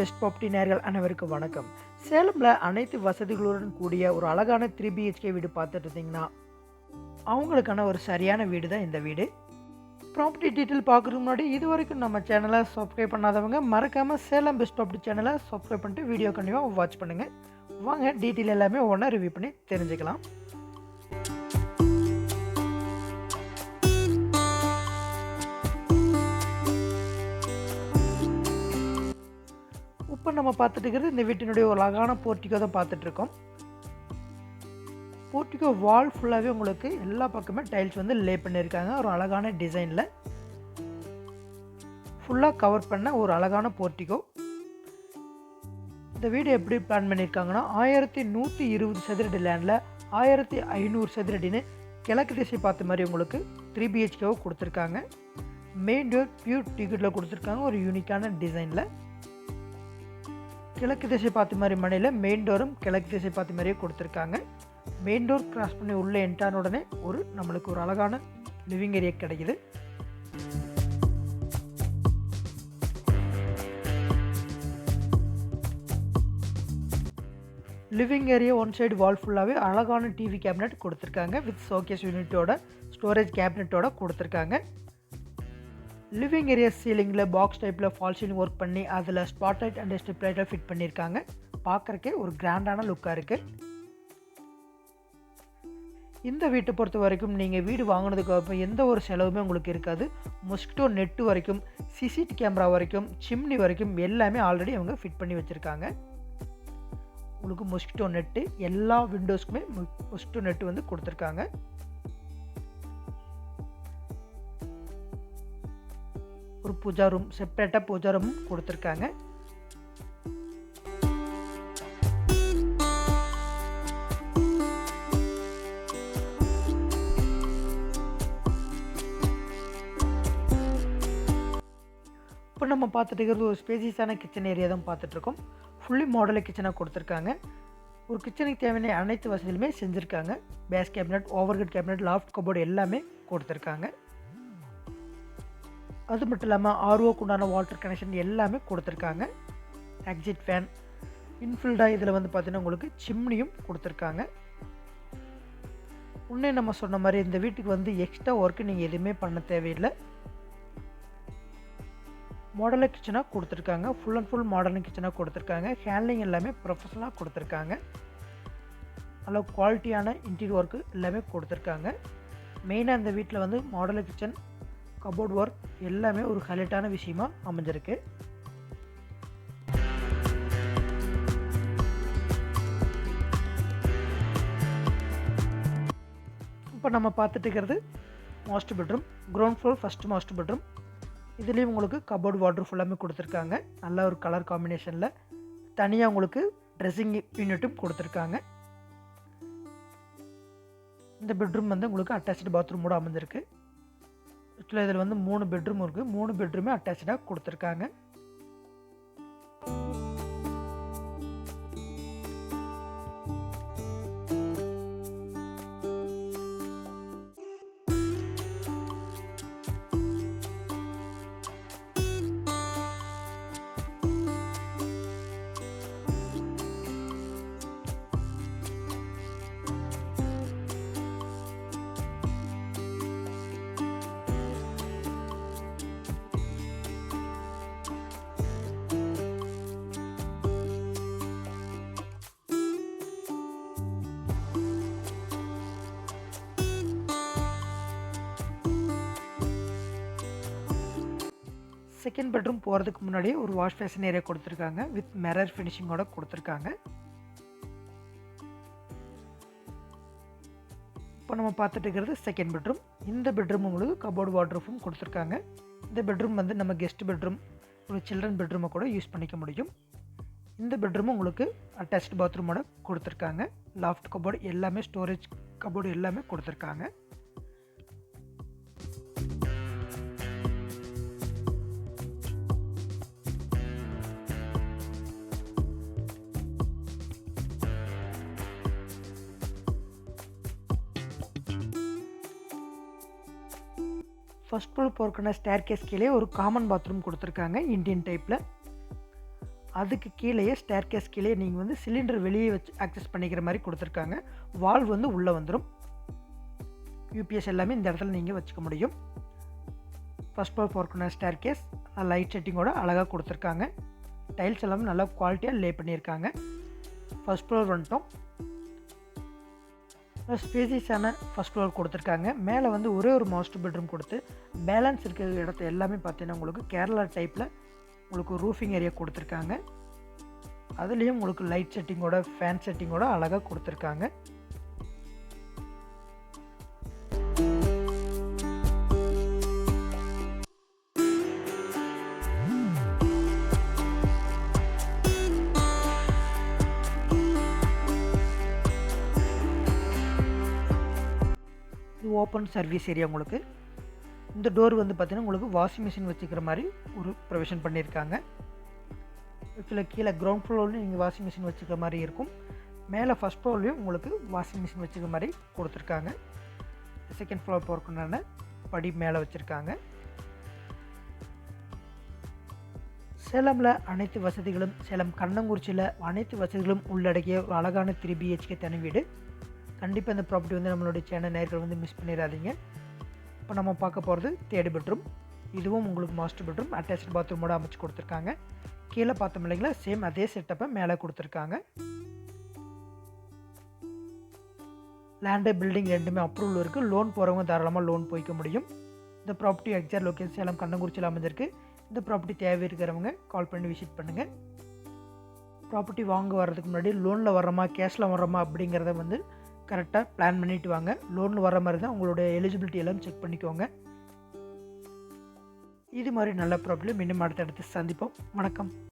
Best property நேர்கள் அனைவருக்கும் வணக்கம். சேலமில் அனைத்து வசதிகளுடன் கூடிய ஒரு அழகான த்ரீ பிஹெச்கே வீடு பார்த்துட்டு இருந்தீங்கன்னா அவங்களுக்கான ஒரு சரியான வீடு தான் இந்த வீடு. ப்ராப்பர்ட்டி டீட்டெயில் பார்க்குறதுக்கு முன்னாடி இது வரைக்கும் நம்ம சேனலை சப்ஸ்கிரைப் பண்ணாதவங்க மறக்காமல் சேலம் பெஸ்ட் ப்ராப்பர்ட்டி சேனலை சப்ஸ்கிரைப் பண்ணிட்டு வீடியோ கண்டிப்பாக வாட்ச் பண்ணுங்கள் வாங்க டீட்டெயில் எல்லாமே ஒன்றா ரிவ்யூ பண்ணி தெரிஞ்சுக்கலாம். நம்ம பார்த்துட்டு இருக்கிறது இந்த வீட்டினுடைய ஒரு அழகான போர்ட்டிக்கோ தான் பார்த்துட்ருக்கோம் போர்ட்டிக்கோ போர்ட்டிகோ வால் ஃபுல்லாகவே உங்களுக்கு எல்லா பக்கமே டைல்ஸ் வந்து லே பண்ணியிருக்காங்க. ஒரு அழகான டிசைனில் ஃபுல்லாக கவர் பண்ண ஒரு அழகான போர்ட்டிகோ இந்த வீடு எப்படி பிளான் பண்ணியிருக்காங்கன்னா ஆயிரத்தி நூற்றி இருபது சதுரடி லேண்டில் ஆயிரத்தி ஐநூறு சதுரடின்னு கிழக்கு திசை பார்த்த மாதிரி உங்களுக்கு த்ரீ பிஹெச்கேவை கொடுத்துருக்காங்க. மெயின் டோர் பியூர் டிக்கெட்டில் கொடுத்துருக்காங்க. ஒரு யூனிக்கான டிசைனில் கிழக்கு திசை பார்த்த மாதிரி மனையில் மெயின் டோரும் கிழக்கு திசை பார்த்த மாதிரியே கொடுத்துருக்காங்க. மெயின் டோர் கிராஸ் பண்ணி உள்ளே என்டான உடனே ஒரு நம்மளுக்கு ஒரு அழகான லிவிங் ஏரியா கிடைக்குது. Living area one side wall ஃபுல்லாகவே அழகான டிவி கேபினெட் கொடுத்துருக்காங்க. வித் ஷோகேஸ் யூனிட்டோட ஸ்டோரேஜ் கேபினெட்டோட கொடுத்துருக்காங்க. லிவிங் ஏரியா சீலிங்கில் பாக்ஸ் டைப்பில் ஃபால் சீலிங் ஒர்க் பண்ணி அதில் ஸ்பாட் லைட் அண்ட் ஸ்ட்ரிப் லைட்டை ஃபிட் பண்ணியிருக்காங்க. பார்க்குறக்கே ஒரு கிராண்டான லுக்காக இருக்குது இந்த வீட்டை பொறுத்த வரைக்கும் நீங்கள் வீடு வாங்கினதுக்கு அப்புறம் எந்த ஒரு செலவுமே உங்களுக்கு இருக்காது. மொஸ்கிட்டோ நெட்டு வரைக்கும் சிசிடி கேமரா வரைக்கும் சிம்னி வரைக்கும் எல்லாமே ஆல்ரெடி அவங்க ஃபிட் பண்ணி வச்சுருக்காங்க. உங்களுக்கு மொஸ்கிட்டோ நெட்டு எல்லா விண்டோஸ்க்குமே மொஸ்கிட்டோ நெட்டு வந்து கொடுத்துருக்காங்க. ஒரு பூஜா ரூம் செப்பரேட்டாக பூஜா ரூம் கொடுத்துருக்காங்க. இப்போ நம்ம பார்த்துட்டு இருக்கிறது ஒரு ஸ்பேசியஸான கிச்சன் ஏரியா தான் பார்த்துட்ருக்கோம் ஃபுல்லி மாடலில் கிச்சனாக கொடுத்துருக்காங்க. ஒரு கிச்சனுக்கு தேவையான அனைத்து வசதிகளுமே செஞ்சுருக்காங்க. Base cabinet overhead cabinet loft cupboard எல்லாமே கொடுத்துருக்காங்க. அது மட்டும் இல்லாமல் ஆர்ஓக்கு உண்டான வாட்டர் கனெக்ஷன் எல்லாமே கொடுத்துருக்காங்க. எக்ஸிட் ஃபேன் இன்ஃபில்டாக இதில் வந்து பார்த்திங்கன்னா உங்களுக்கு சிம்னியும் கொடுத்துருக்காங்க. உன்னே நம்ம சொன்ன மாதிரி இந்த வீட்டுக்கு வந்து எக்ஸ்ட்ரா ஒர்க்கு நீங்கள் எதுவுமே பண்ண தேவையில்லை. மாடலர் கிச்சனாக கொடுத்துருக்காங்க. ஃபுல் அண்ட் ஃபுல் மாடர்ன் கிச்சனாக கொடுத்துருக்காங்க. ஹேண்ட்லிங் எல்லாமே ப்ரொஃபஷனலாக கொடுத்துருக்காங்க. நல்ல குவாலிட்டியான இன்டீரியர் ஒர்க்கு எல்லாமே கொடுத்துருக்காங்க. மெயினாக இந்த வீட்டில் வந்து மாடலர் கிச்சன் கபோர்ட் ஒர்க் எல்லாமே ஒரு ஹைலைட்டான விஷயமாக அமைஞ்சிருக்கு. இப்போ நம்ம பார்த்துட்டு இருக்கிறது master bedroom ground floor first master bedroom இதுலேயும் உங்களுக்கு கபோர்டு வாட்ரு ஃபுல்லாமே கொடுத்துருக்காங்க. நல்ல ஒரு கலர் காம்பினேஷனில் தனியாக உங்களுக்கு ட்ரெஸ்ஸிங் யூனிட்டும் கொடுத்துருக்காங்க. இந்த பெட்ரூம் வந்து உங்களுக்கு அட்டாச்சு பாத்ரூமோடு அமைஞ்சிருக்கு. ஆக்சுவலாக இதில் வந்து மூணு பெட்ரூம் இருக்குது மூணு பெட்ரூமே அட்டாச்சாக கொடுத்துருக்காங்க. செகண்ட் பெட்ரூம் போகிறதுக்கு முன்னாடியே ஒரு வாஷ் ஃபேஷன் ஏரியா கொடுத்துருக்காங்க. வித் மிரர் ஃபினிஷிங்கோட கொடுத்துருக்காங்க. இப்போ நம்ம பார்த்துட்டு இருக்கிறது செகண்ட் பெட்ரூம் இந்த பெட்ரூம் உங்களுக்கு கபோர்டு வாட்ரூஃபும் கொடுத்துருக்காங்க. இந்த பெட்ரூம் வந்து நம்ம கெஸ்ட் பெட்ரூம் ஒரு சில்ட்ரன் பெட்ரூமை கூட யூஸ் பண்ணிக்க முடியும். இந்த பெட்ரூமும் உங்களுக்கு அட்டாச்ட் பாத்ரூமோட கொடுத்துருக்காங்க. லாஃப்ட் கபோர்டு எல்லாமே ஸ்டோரேஜ் கபோர்டு எல்லாமே கொடுத்துருக்காங்க. ஃபர்ஸ்ட் ஃப்ளோர் போகிறக்கான ஸ்டேர் கேஸ் கீழே ஒரு காமன் பாத்ரூம் கொடுத்துருக்காங்க இந்தியன் டைப்பில் அதுக்கு கீழேயே ஸ்டேர் கேஸ் கீழே நீங்கள் வந்து சிலிண்டர் வெளியே வச்சு ஆக்சஸ் பண்ணிக்கிற மாதிரி கொடுத்துருக்காங்க. வால்வ் வந்து உள்ளே வந்துடும் யூபிஎஸ் எல்லாமே இந்த இடத்துல நீங்கள் வச்சுக்க முடியும். ஃபஸ்ட் ஃப்ளோர் போர்க்குன ஸ்டேர் கேஸ் லைட் செட்டிங்கோட அழகாக கொடுத்துருக்காங்க. டைல்ஸ் எல்லாமே நல்லா குவாலிட்டியாக லே பண்ணியிருக்காங்க. ஃபஸ்ட் ஃப்ளோர் வந்துட்டோம். ஸ்பேசியஸான ஃபஸ்ட் ஃப்ளோர் கொடுத்துருக்காங்க. மேலே வந்து ஒரே ஒரு மாஸ்டர் பெட்ரூம் கொடுத்து பேலன்ஸ் இருக்கிற இடத்த எல்லாமே பார்த்தீங்கன்னா உங்களுக்கு கேரளா டைப்பில் உங்களுக்கு ரூஃபிங் ஏரியா கொடுத்துருக்காங்க. அதுலேயும் உங்களுக்கு லைட் செட்டிங்கோட ஃபேன் செட்டிங்கோட அழகாக கொடுத்துருக்காங்க. ஓப்பன் சர்வீஸ் ஏரியா உங்களுக்கு. இந்த டோர் வந்து பார்த்திங்கன்னா உங்களுக்கு வாஷிங் மிஷின் வச்சுக்கிற மாதிரி ஒரு ப்ரொவிஷன் பண்ணியிருக்காங்க. இதில் கீழே கிரவுண்ட் ஃப்ளோர்லேயும் நீங்கள் வாஷிங் மிஷின் வச்சுக்கிற மாதிரி இருக்கும். மேலே ஃபஸ்ட் ஃப்ளோர்லேயும் உங்களுக்கு வாஷிங் மிஷின் வச்சுக்கிற மாதிரி கொடுத்துருக்காங்க. செகண்ட் ஃப்ளோர் போகிறக்குண்டான படி மேலே வச்சுருக்காங்க. சேலமில் அனைத்து வசதிகளும் சேலம் கண்ணங்குறிச்சியில் அனைத்து வசதிகளும் உள்ளடக்கிய ஒரு அழகான த்ரீ பிஹெச்கே தனி வீடு. கண்டிப்பாக இந்த ப்ராப்பர்ட்டி வந்து நம்மளுடைய சேனல் நேர்கள் வந்து மிஸ் பண்ணிடாதீங்க. இப்போ நம்ம பார்க்க போகிறது தேர்டு பெட்ரூம் இதுவும் உங்களுக்கு மாஸ்டர் பெட்ரூம் அட்டாச்சு பாத்ரூமோட அமைச்சு கொடுத்துருக்காங்க. கீழே பார்த்தோம் இல்லைங்களா சேம் அதே செட்டப்பை மேலே கொடுத்துருக்காங்க. லேண்டு பில்டிங் ரெண்டுமே அப்ரூவல் இருக்குது லோன் போகிறவங்க தாராளமாக லோன் போய்க்க முடியும். இந்த ப்ராப்பர்ட்டி எக்ஸாக்ட் லொக்கேஷன் சேலம் கண்ணங்குறிச்சியில் அமைஞ்சிருக்கு. இந்த ப்ராப்பர்ட்டி தேவை இருக்கிறவங்க கால் பண்ணி விசிட் பண்ணுங்கள் ப்ராப்பர்ட்டி வாங்க வர்றதுக்கு முன்னாடி லோனில் வர்றோமா கேஷில் வர்றோமா அப்படிங்கிறத வந்து கரெக்டாக பிளான் பண்ணிவிட்டு வாங்க. லோனில் வர மாதிரி தான் உங்களோட எலிஜிபிலிட்டி எல்லாம் செக் பண்ணிக்கோங்க. இது மாதிரி நல்ல ப்ராப்ளம் இன்னும் அடுத்தடுத்து சந்திப்போம். வணக்கம்.